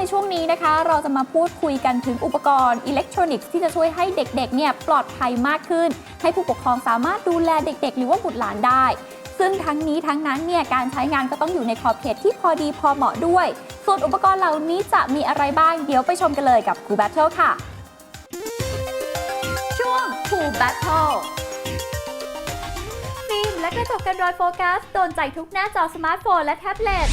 ในช่วงนี้นะคะ เราจะมาพูดคุยกันถึงอุปกรณ์อิเล็กทรอนิกส์ที่จะช่วยให้เด็กๆ เนี่ยปลอดภัยมากขึ้น ให้ผู้ปกครองสามารถดูแลเด็กๆ หรือว่าบุตรหลานได้ ซึ่งทั้งนี้ทั้งนั้นเนี่ยการใช้งานก็ต้องอยู่ในขอบเขตที่พอดีพอเหมาะด้วย ส่วนอุปกรณ์เหล่านี้จะมีอะไรบ้างเดี๋ยวไปชมกันเลยกับ Cool Battle ค่ะ ช่วง Cool Battle ฟิล์มและกระจกกันรอยโฟกัสโดนใจทุกหน้าจอสมาร์ทโฟนและแท็บเล็ต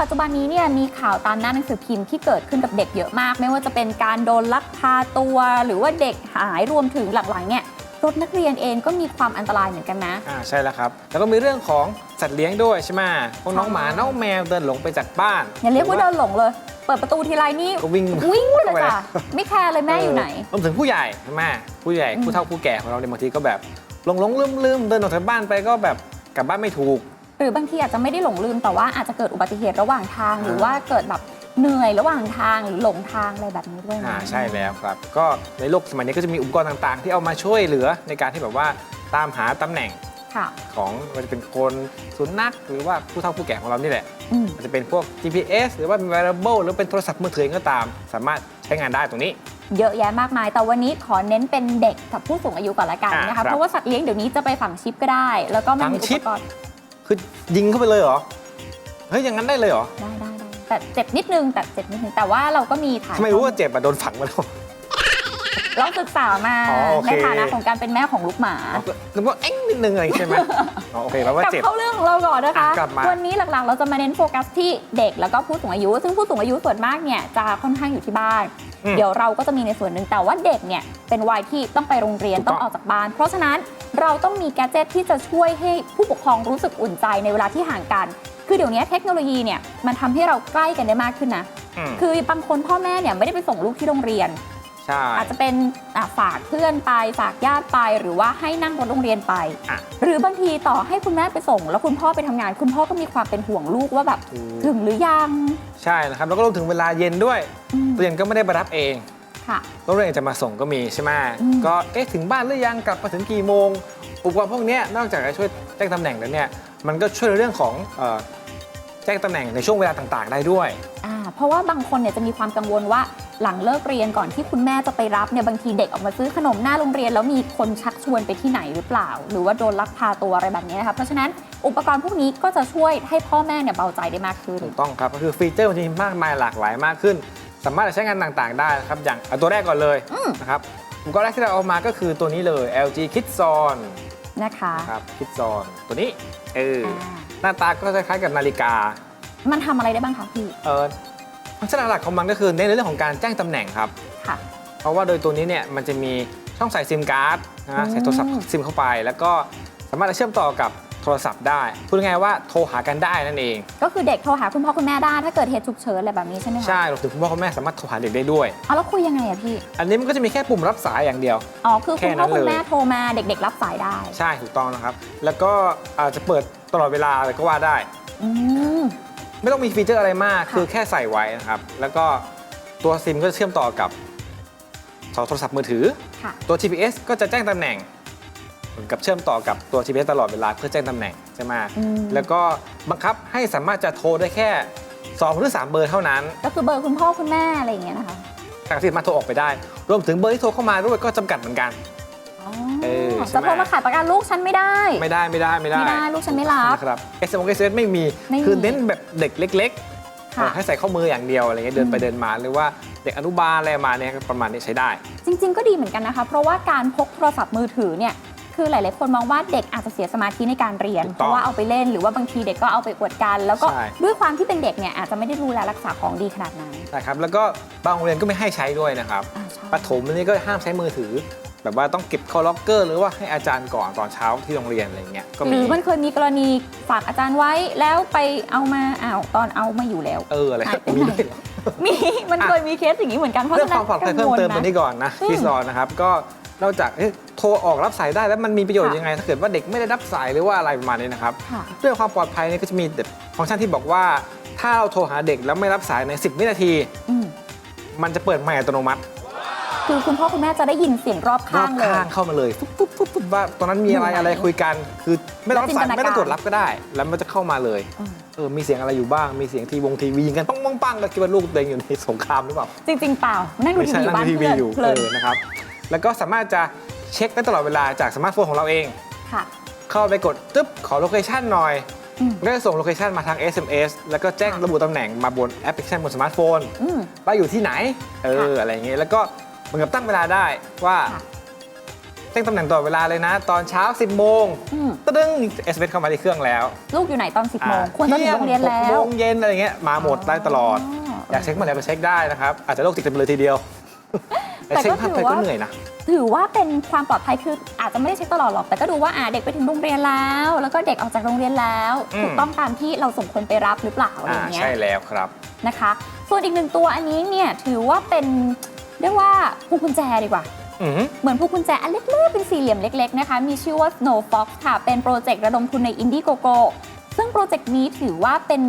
ปัจจุบันนี้เนี่ยมีข่าวตามหน้าหนังสือพิมพ์ที่เกิดขึ้นกับเด็กเยอะมาก ไม่ว่าจะเป็นการโดนลักพาตัว หรือว่าเด็กหายรวมถึงหลังๆเนี่ยรถนักเรียนเองก็มีความอันตรายเหมือนกันนะ อ่าใช่แล้วครับ แล้วก็มีเรื่องของสัตว์เลี้ยงด้วยใช่ไหมพวกน้องใช่หมา น้องแมวเดินหลงไปจากบ้านอย่าเรียกว่าเดินหลงเลย เปิดประตูทีไรนี่ก็วิ่งวิ่งเลยเข้าไปจ้ะไม่แคร์เลยแม่อยู่ไหนรวมถึงผู้ใหญ่ใช่ไหมผู้ใหญ่อืมผู้เฒ่าผู้แก่ของเราเนี่ยบางทีก็แบบหลงหลงลืมลืมเดินออกจากบ้านไปก็แบบกลับบ้านไม่ถูก หรือบางทีอาจจะไม่ได้หลงลืมแต่ว่าอาจจะเกิดอุบัติเหตุระหว่างทางอ่าหรือว่าเกิดแบบเหนื่อยระหว่างทางหรือหลงทางอะไรแบบนี้ด้วยนะอ่าใช่แล้วครับ ก็ในโลกสมัยนี้ก็จะมีอุปกรณ์ต่างๆ ที่เอามาช่วยเหลือในการที่แบบว่าตามหาตำแหน่งค่ะ ของมันจะเป็นคนสุนัขหรือว่าผู้เฒ่าผู้แก่ของเรานี่แหละ อืม มันจะเป็นพวก GPS หรือว่า wearable หรือเป็นโทรศัพท์มือถือก็ตาม สามารถใช้งานได้ตรงนี้ เยอะแยะมากมาย แต่วันนี้ขอเน้นเป็นเด็กกับผู้สูงอายุก่อนละกันอ่านะครัคะ บเพราะว่าสัตว์เลี้ยงเดี๋ยวนี้จะไปฝังชิปก็ได้ แล้วก็มันมีฝังอุชิป ปกรณ์ คือยิงเข้าไปเลยเหรอ เฮ้ยอย่างนั้นได้เลยเหรอได้ได้ได้แต่เจ็บนิดนึงแต่เจ็บนิดนึงแต่ว่าเราก็มีฐานทำไมรู้ว่าเจ็บอะโดนฝังมาแล้ว เราศึกษามาอ๋อโอเค ในฐานะของการเป็นแม่ของลูกหมา นึกว่าเอ็งนิดนึงอะไรใช่ไหมอ๋อโอเคแปลว่ากลับเจ็บ เข้าเรื่องของเราก่อนนะคะ อะกลับมา วันนี้หลักๆ เราจะมาเน้นโฟกัสที่เด็กแล้วก็ผู้สูงอายุ ซึ่งผู้สูงอายุส่วนมากเนี่ยจะค่อนข้างอยู่ที่บ้าน อืม เดี๋ยวเราก็จะมีในส่วนหนึ่งแต่ว่าเด็กเนี่ยเป็นวัยที่ต้องไปโรงเรียนถูกต้ต้อองงออกจากบ้าน เพราะฉะนั้น เราต้องมีแกดเจิตที่จะช่วยให้ผู้ปกครองรู้สึกอุ่นใจในเวลาที่ห่างกัน คือเดี๋ยวนี้เทคโนโลยีเนี่ยมันทำให้เราใกล้กันได้มากขึ้นนะอืมคือบางคนพ่อแม่เนี่ยไม่ได้ไปส่งลูกที่โรงเรียนใช่อาจจะเป็นอะฝากเพื่อนไปฝากญาติไป หรือว่าให้นั่งรถโรงเรียนไปอะหรือบางทีต่อให้คุณแม่ไปส่ง แล้วคุณพ่อไปทำงาน คุณพ่อก็มีความเป็นห่วงลูกว่าแบบถูกถึงหรือยัง ใช่นะครับแล้วก็รวมถึงเวลาเย็นด้วยอืมตัวเย็นก็ไม่ได้ไปรับเอง ค่ะรถเรียนจะมาส่งก็มีใช่ไหมอืมก็เอ๊ะถึงบ้านหรือยังกลับมาถึงกี่โมง อุปกรณ์พวกเนี้ยนอกจากจะช่วยแจ้งตำแหน่งแล้วเนี่ยมันก็ช่วยในเรื่องของเอ่อแจ้งตำแหน่งในช่วงเวลาต่างๆ ได้ด้วยอ่าเพราะว่าบางคนเนี่ยจะมีความกังวลว่าหลังเลิกเรียนก่อนที่คุณแม่จะไปรับเนี่ยบางทีเด็กออกมาซื้อขนมหน้าโรงเรียน แล้วมีคนชักชวนไปที่ไหนหรือเปล่า หรือว่าโดนลักพาตัวอะไรแบบนี้นะคะเพราะฉะนั้นอุปกรณ์พวกนี้ก็จะช่วยให้พ่อแม่เนี่ยเบาใจได้มากขึ้นถูกต้องครับก็คือฟีเจอร์มันจะมีมากมายหลากหลายมากขึ้น สามารถจะใช้งานต่างๆ ได้นะครับอย่างเอาตัวแรกก่อนเลยอืม นะครับอุปกรณ์แรกที่เราเอามาก็คือตัวนี้เลย LG Kidzon นะคะนะครับ Kidzon ตัวนี้เอออ่าหน้าตาก็คล้ายๆกับนาฬิกามันทำอะไรได้บ้างคะพี่ เออฟังก์ชันหลักๆของมันก็คือเน้นในเรื่องของการแจ้งตำแหน่งครับ ค่ะ เพราะว่าโดยตัวนี้เนี่ยมันจะมีช่องใส่ซิมการ์ดอืนะมใส่โทรศัพท์ซิมเข้าไป แล้วก็สามารถจะเชื่อมต่อกับ โทรศัพท์ได้ พูดง่ายๆว่าโทรหากันได้นั่นเอง ก็คือเด็กโทรหาคุณพ่อคุณแม่ได้ถ้าเกิดเหตุฉุกเฉินอะไรแบบนี้ใช่ไหมคะใช่รวมถึงคุณพ่อคุณแม่สามารถโทรหาเด็กได้ด้วย เอาแล้วคุยยังไงอะพี่ อันนี้มันก็จะมีแค่ปุ่มรับสายอย่างเดียว อ๋อ คือแค่คุณนั้พ่อนคุณเลยแม่โทรมาเด็ก ๆ รับสายได้ ใช่ถูกต้องนะครับ แล้วก็อาจจะเปิดตลอดเวลาเลยก็ว่าได้ อืม ไม่ต้องมีฟีเจอร์อะไรมากค่ะ คือแค่ใส่ไว้นะครับ แล้วก็ตัวซิมก็จะเชื่อมต่อกับโทรศัพท์มือถือ ค่ะ ตัว GPS ก็จะแจ้งตำแหน่ง เหมือนกับเชื่อมต่อกับตัว GPS ตลอดเวลาเพื่อแจ้งตำแหน่งใช่ไหมอืม แล้วก็บังคับให้สามารถจะโทรได้แค่ 2 หรือ 3 เบอร์เท่านั้น ก็คือเบอร์คุณพ่อคุณแม่อะไรอย่างเงี้ยนะคะแต่ก็สามารถโทรออกไปได้ รวมถึงเบอร์ที่โทรเข้ามาด้วยก็จำกัดเหมือนกัน อ๋อเออใช่จะไหมโทรมาขายประกันลูกฉันไม่ได้ ไม่ได้ไม่ได้ไม่ได้ไม่ได้ลูกฉันไม่รับ นะครับ s m s ไม่มีไม่มี คือเน้นแบบเด็กเล็กๆค่ะให้ใส่ข้อมืออย่างเดียวอะไรเงี้ยเดินไปอืมเดินมาหรือว่าเด็กอนุบาลอะไรมาเนี่ยประมาณนี้ใช้ได้ จริง ๆ ก็ดีเหมือนกันนะคะ เพราะว่าการพกโทรศัพท์มือถือเนี่ย คือหลาย ๆ คนมองว่าเด็กอาจจะเสียสมาธิในการเรียน ถูกเพต้องราะว่าเอาไปเล่นหรือว่าบางทีเด็กก็เอาไปอวดกัน แล้วก็ใช่ ด้วยความที่เป็นเด็กเนี่ยอาจจะไม่ได้ดูแลรักษาของดีขนาดนั้นนะครับแล้วก็บางโรงเรียนก็ไม่ให้ใช้ด้วยนะครับอ่าใช่ประถมนี่ก็ห้ามใช้มือถือ แบบว่าต้องเก็บเข้าล็อกเกอร์ หรือว่าให้อาจารย์ก่อนตอนเช้าที่โรงเรียนอะไรเงี้ยก็หมีรือมันเคยมีกรณีฝากอาจารย์ไว้แล้วไปเอามาอ้าวตอนเอามาอยู่แล้ว เอออะไรหายไปมีไหนด้วยเหรอ มีมันเคยมีเคสอย่างนี้เหมือนกันเพราะเรื่องฉะคนั้วานมปลอดภัยเพิ่มเติมตัวนี้ก่อนนะอืมที่ซอนนะครับก็ นอกจากเอ๊ะโทรออกรับสายได้แล้วมันมีประโยชน์ค่ะยังไง ถ้าเกิดว่าเด็กไม่ได้รับสายหรือว่าอะไรประมาณนี้นะครับค่ะเรื่องความปลอดภัยเนี่ยก็จะมีฟังก์ชันที่บอกว่า ถ้าเราโทรหาเด็กแล้วไม่รับสายใน 10 วินาทีอืมมันจะเปิดไมค์อัตโนมัติ คือคุณพ่อคุณแม่จะได้ยินเสียงรอบรอข้างบเลยข้างเข้ามาเลยปุ๊บปุ๊บปุ๊บปุ๊บว่าตอนนั้นมีอะไรอยู่ไหนอะไรคุยกัน คือไม่ต้องรับสายแล้วจินตนาการไม่ต้องกดรับก็ได้ แล้วมันจะเข้ามาเลยอืมเออ มีเสียงอะไรอยู่บ้าง มีเสียงทีวงทีวียิงกันปังปังปังก็คิดว่าลูกตัวเองอยู่ในสงครามหรือเปล่า จริง ๆ เปล่า นั่งดูไม่ทีใช่วีนั่งบ้านดูทีเพวีลินอยู่เพเอลินอนะครับ แล้วก็สามารถจะเช็คได้ตลอดเวลาจากสมาร์ทโฟนของเราเอง ค่ะ เข้าไปกดตึ๊บขอโลเคชันหน่อยอืม ก็จะส่งโลเคชันมาทาง SMS แล้วก็แจ้งระบุตำแหน่งมาบนแอปพลิเคชันบนสมาร์ทโฟน อืม ว่าอยู่ที่ไหน เออ อะไรอย่างเงี้ย แล้วก็เหมือนกับตั้งเวลาได้ว่าค่ะ แจ้งตำแหน่งตลอดเวลาเลยนะ ตอนเช้า 10 โมงอืมตึ้งเอสเเข้ามาที่เครื่องแล้วลูกอยู่ไหนตอน 10โมงอ่าควรจะถึงโรงเรียนแล้หกโมวงเย็นอะไรเงี้ย มาหมดได้ตลอดอยากเช็คเมื่อไหร่ก็เช็คได้นะครับ อาจจะโรคติดกันไปเลยทีเดียว แต่เช็คภาพไปก็เหนื่อยนะ ถือว่าเป็นความปลอดภัยคืออาจจะไม่ได้เช็คตลอดหรอก แต่ก็ดูว่าอ่าเด็กไปถึงโรงเรียนแล้ว แล้วก็เด็กออกจากโรงเรียนแล้วอืม ถูกต้องตามที่เราส่งคนไปรับหรือเปล่าอะไรอ่าอย่างเงี้ยใช่แล้วครับ นะคะ ส่วนอีกหนึ่งตัวอันนี้เนี่ยถือว่าเป็นเรียกว่าพวงกุญแจดีกว่า อือหือเหมือนพวงกุญแจอันเล็กๆ เป็นสี่เหลี่ยมเล็ก ๆ นะคะ มีชื่อว่า Snow Fox ค่ะ เป็นโปรเจกต์ระดมทุนใน Indiegogo ซึ่งโปรเจกต์นี้ถือว่าเป็น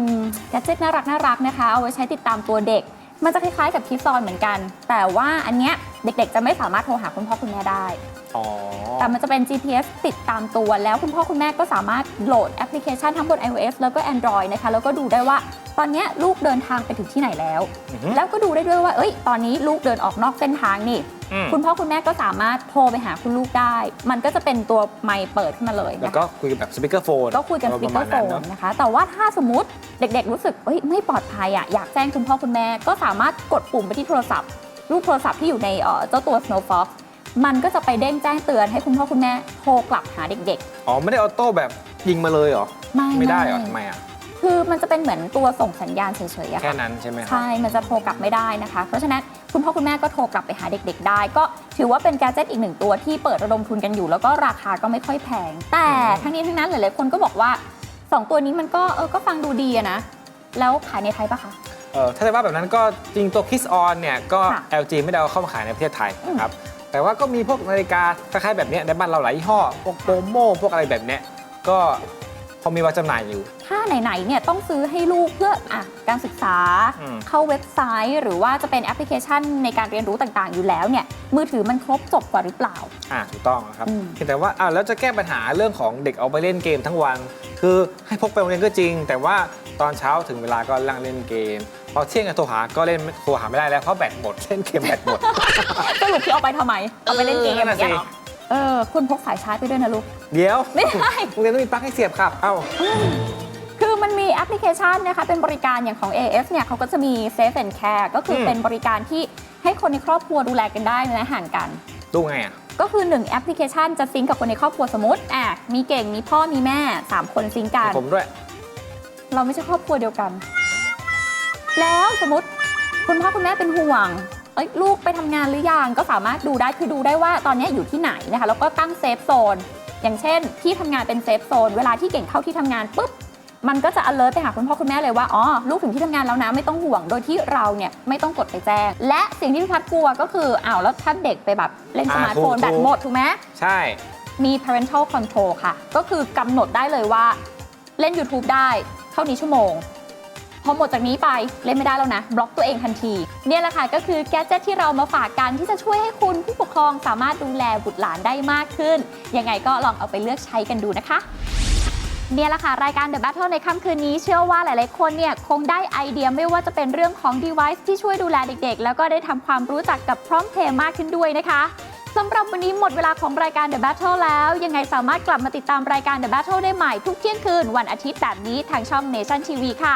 แกดเจิตน่ารักน่ารักๆนะคะ เอาไว้ใช้ติดตามตัวเด็ก มันจะคล้ายๆกับคิดซอนเหมือนกัน แต่ว่าอันเนี้ย เด็กๆ จะไม่สามารถโทรหาคุณพ่อคุณแม่ได้ อ๋อ แต่มันจะเป็น GPS ติดตามตัวแล้วคุณพ่อคุณแม่ก็สามารถโหลดแอปพลิเคชันทั้งบน iOS แล้วก็ Android นะคะแล้วก็ดูได้ว่าตอนเนี้ยลูกเดินทางไปถึงที่ไหนแล้ว อือหือแล้วก็ดูได้ด้วยว่า เอ้ย ตอนนี้ลูกเดินออกนอกเส้นทางนี่ อืมคุณพ่อคุณแม่ก็สามารถโทรไปหาคุณลูกได้ มันก็จะเป็นตัวไมค์เปิดขึ้นมาเลยแล้วนะก็คะคุยกันแบบสปีกเกอร์โฟนก็คุยกันสปีกเกอร์โฟนนะคะ แต่ว่าถ้าสมมติเด็กๆ รู้สึกเอ้ยไม่ปลอดภัยอะอยากแจ้งคุณพ่อคุณแม่ก็สามารถกดปุ่มไปที่โทรศัพท์ รูปโทรศัพท์ที่อยู่ในเอ่อเจ้าตัว Snow Fox มันก็จะไปเด้งแจ้งเตือนให้คุณพ่อคุณแม่โทรกลับหาเด็กอ๋อ ไม่ได้ออโต้แบบยิงมาเลยเหรอๆไม่ไม่ได้เหรอทำไมอะคือมันจะเป็นเหมือนตัวส่งสัญญาณเฉยๆอะแค่ค่ะนั้นใช่ไหมครับใช่ มันจะโทรกลับไม่ได้นะคะ เพราะฉะนั้นคุณพ่อคุณแม่ก็โทรกลับไปหาเด็ก ๆ ได้ ก็ถือว่าเป็นแกดเจิตอีกหนึ่งตัวที่เปิดระดมทุนกันอยู่ แล้วก็ราคาก็ไม่ค่อยแพง แต่อืมทั้งนี้ทั้งนั้นหลายๆคนก็บอกว่า 2 ตัวนี้มันก็เออก็ฟังดูดีอะนะ แล้วขายในไทยปะคะ เออถ้าจะว่าแบบนั้นก็จริงตัว Kiss On เนี่ยก็ ค่ะ LG ไม่ได้เอาเข้ามาขายในประเทศไทยนะครับแต่ว่าก็มีพวกนาฬิกาคล้ายๆแบบเนี้ยในบ้านเราหลายยี่ห้อพวกโปรโมพวกอะไรแบบเนี้ยก็พอมีวางจำหน่ายอยู่ ถ้าไหนๆ เนี่ยต้องซื้อให้ลูกเพื่ออะการศึกษา อืม เข้าเว็บไซต์ หรือว่าจะเป็นแอปพลิเคชันในการเรียนรู้ต่างๆ อยู่แล้วเนี่ย มือถือมันครบจบกว่าหรือเปล่า อ่าถูกต้องนะครับอืม เพียงแต่ว่าอ้าวแล้วจะแก้ปัญหาเรื่องของเด็กเอาไปเล่นเกมทั้งวัน คือให้พกไปโรงเรียนก็จริง แต่ว่าตอนเช้าถึงเวลาก็นั่งเล่นเกม พอเที่ยงจะโทรหาก็เล่นโทรหาไม่ได้แล้วเพราะแบตหมดเล่นเกมแบตหมดสรุปที่เอาไปทำไม เอาไปเล่นเกมเออนั่นอย่างน่ะเงี้ยเหรอสิเออคุณพกสายชาร์จไปด้วยนะลูก เดี๋ยวไม่ได้ โรงเรียนต้องมีปลั๊กให้เสียบครับเอ้า คือมันมีแอปพลิเคชันนะคะ เป็นบริการอย่างของ AF เนี่ยเขาก็จะมี Safe and Care ก็คืออม เป็นบริการที่ให้คนในครอบครัวดูแลกันได้นะห่างกัน ดูไงอะ ก็คือ 1 แอปพลิเคชันจะซิงก์กับคนในครอบครัวสมมติอะมีเก่งมีพ่อมีแม่ 3 คนซิงก์กัน ผมด้วย เราไม่ใช่ครอบครัวเดียวกัน แล้วสมมติคุณพ่อคุณแม่เป็นห่วงเอ้ยลูกไปทำงานหรือยังก็สามารถดูได้คือดูได้ว่าตอนนี้อยู่ที่ไหนนะคะแล้วก็ตั้งเซฟโซนอย่างเช่น ที่ทำงานเป็นเซฟโซนเวลาที่เก่งเข้าที่ทำงานปุ๊บมันก็จะ alert ไปหาคุณพ่อคุณแม่เลยว่า อ๋อ ลูกถึงที่ทำงานแล้วนะ ไม่ต้องห่วง โดยที่เราเนี่ยไม่ต้องกดไปแจ้ง และสิ่งที่พี่พัดกลัวก็คือ อ้าว แล้วถ้าเด็กไปแบบเล่นสอ่ามาร์ทโฟนถูกแบตหมดถูกไหมใช่ มี parental control ค่ะ ก็คือกำหนดได้เลยว่า เล่น YouTube ได้เท่านี้ชั่วโมง พอหมดจากนี้ไปเล่นไม่ได้แล้วนะ บล็อกตัวเองทันที เนี่ยแหละค่ะก็คือแกดเจิตที่เรามาฝากกันที่จะช่วยให้คุณผู้ปกครองสามารถดูแลบุตรหลานได้มากขึ้น ยังไงก็ลองเอาไปเลือกใช้กันดูนะคะเนี่ยแหละค่ะรายการ The Battle ในค่ำคืนนี้เชื่อว่าหลาย ๆ คนเนี่ยคงได้ไอเดียไม่ว่าจะเป็นเรื่องของ device ที่ช่วยดูแลเด็ก ๆ แล้วก็ได้ทำความรู้จักกับพร้อมเพย์มากขึ้นด้วยนะคะสำหรับวันนี้หมดเวลาของรายการ The Battle แล้ว ยังไงสามารถกลับมาติดตามรายการ The Battle ได้ใหม่ทุกเที่ยงคืนวันอาทิตย์แบบนี้ทางช่อง Nation TV ค่ะ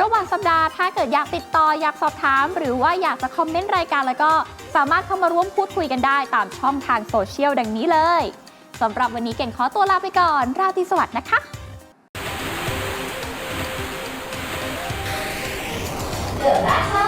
ระหว่างสัปดาห์ถ้าเกิดอยากติดต่ออยากสอบถาม หรือว่าอยากจะคอมเมนต์รายการแล้วก็สามารถเข้ามาร่วมพูดคุยกันได้ตามช่องทางโซเชียลดังนี้เลยสำหรับวันนี้เก่งขอตัวลาไปก่อน ราตรีสวัสดิ์นะคะเกิดบ้าเข้